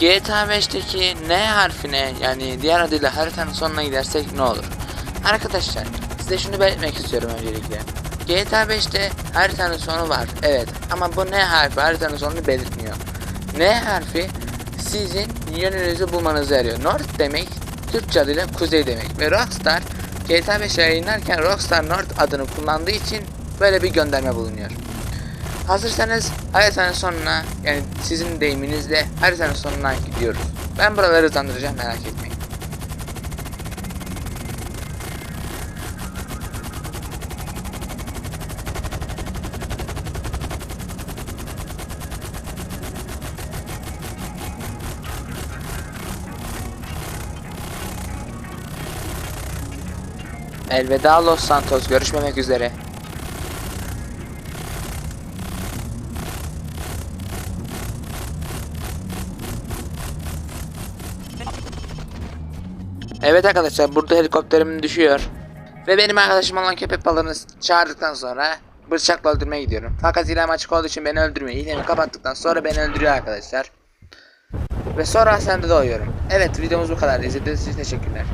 GTA 5'teki N harfine yani diğer adıyla haritanın sonuna gidersek ne olur? Arkadaşlar size şunu belirtmek istiyorum öncelikle. GTA 5'te haritanın sonu var evet ama bu N harfi haritanın sonunu belirtmiyor. N harfi sizin yönünüzü bulmanızı yarıyor. North demek Türkçe adıyla kuzey demek ve Rockstar GTA 5 yayınlarken Rockstar North adını kullandığı için böyle bir gönderme bulunuyor. Hazırsanız haritanın sonuna yani sizin deyiminizle haritanın sonuna gidiyoruz. Ben buraları hızlandıracağım merak etmeyin. Elveda Los Santos görüşmemek üzere. Evet arkadaşlar burada helikopterim düşüyor. Ve benim arkadaşım olan köpek balığını çağırdıktan sonra bıçakla öldürmeye gidiyorum. Fakat ilham açık olduğu için beni öldürmüyor. İlhamı kapattıktan sonra beni öldürüyor arkadaşlar. Ve sonra hastanede doğuyorum. Evet videomuz bu kadar. İzlediğiniz için teşekkürler.